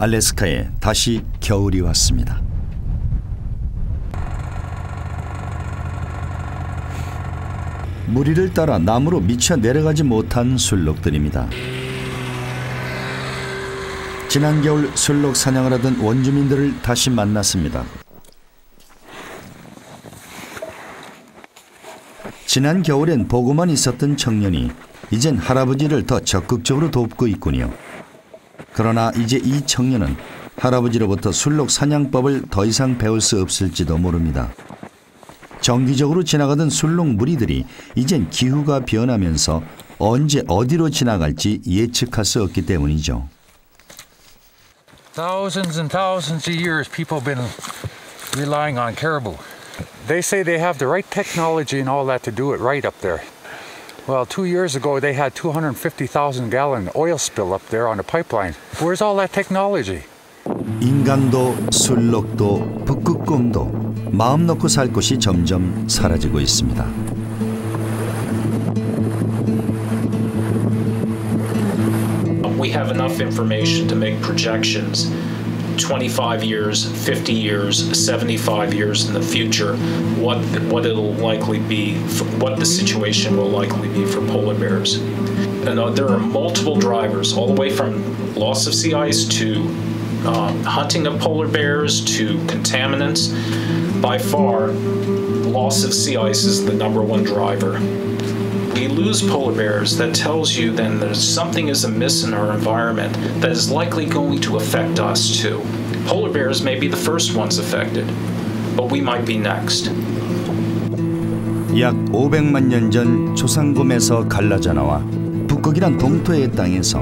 알래스카에 다시 겨울이 왔습니다. 무리를 따라 나무로 미쳐 내려가지 못한 술록들입니다. 지난 겨울 술록 사냥을 하던 원주민들을 다시 만났습니다. 지난 겨울엔 보고만 있었던 청년이 이젠 할아버지를 더 적극적으로 돕고 있군요. 그러나 이제 이 청년은 할아버지로부터 술록 사냥법을 더 이상 배울 수 없을지도 모릅니다. 정기적으로 지나가던 술록 무리들이 이젠 기후가 변하면서 언제 어디로 지나갈지 예측할 수 없기 때문이죠. Thousands and thousands of years people have been relying on caribou. They say they have the right technology and all that to do it right up there. Well, two years ago they had 250,000 gallon oil spill up there on a pipeline. Where's all that technology? 인간도 술록도 북극곰도 마음 놓고 살 곳이 점점 사라지고 있습니다. We have enough information to make projections 25 years, 50 years, 75 years in the future, what what it'll likely be, what the situation will likely be for polar bears. And uh, there are multiple drivers, all the way from loss of sea ice to um, hunting of polar bears to contaminants. By far, loss of sea ice is the number one driver We lose polar bears, that tells you then that something is amiss in our environment that is likely going to affect us too. Polar bears may be the first ones affected, but we might be next. 약 500만 년 전 조상곰에서 갈라져 나와 북극이란 동토의 땅에서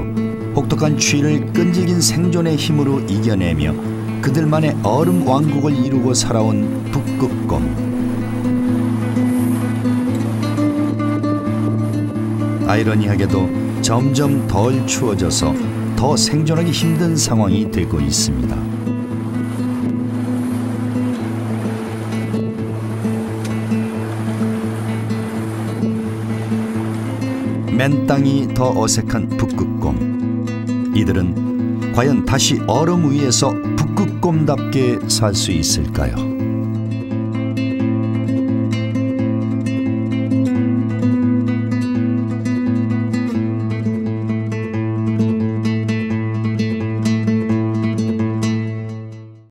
혹독한 추위를 끈질긴 생존의 힘으로 이겨내며 그들만의 얼음 왕국을 이루고 살아온 북극곰. 아이러니하게도 점점 덜 추워져서 더 생존하기 힘든 상황이 되고 있습니다. 맨 땅이 더 어색한 북극곰. 이들은 과연 다시 얼음 위에서 북극곰답게 살 수 있을까요?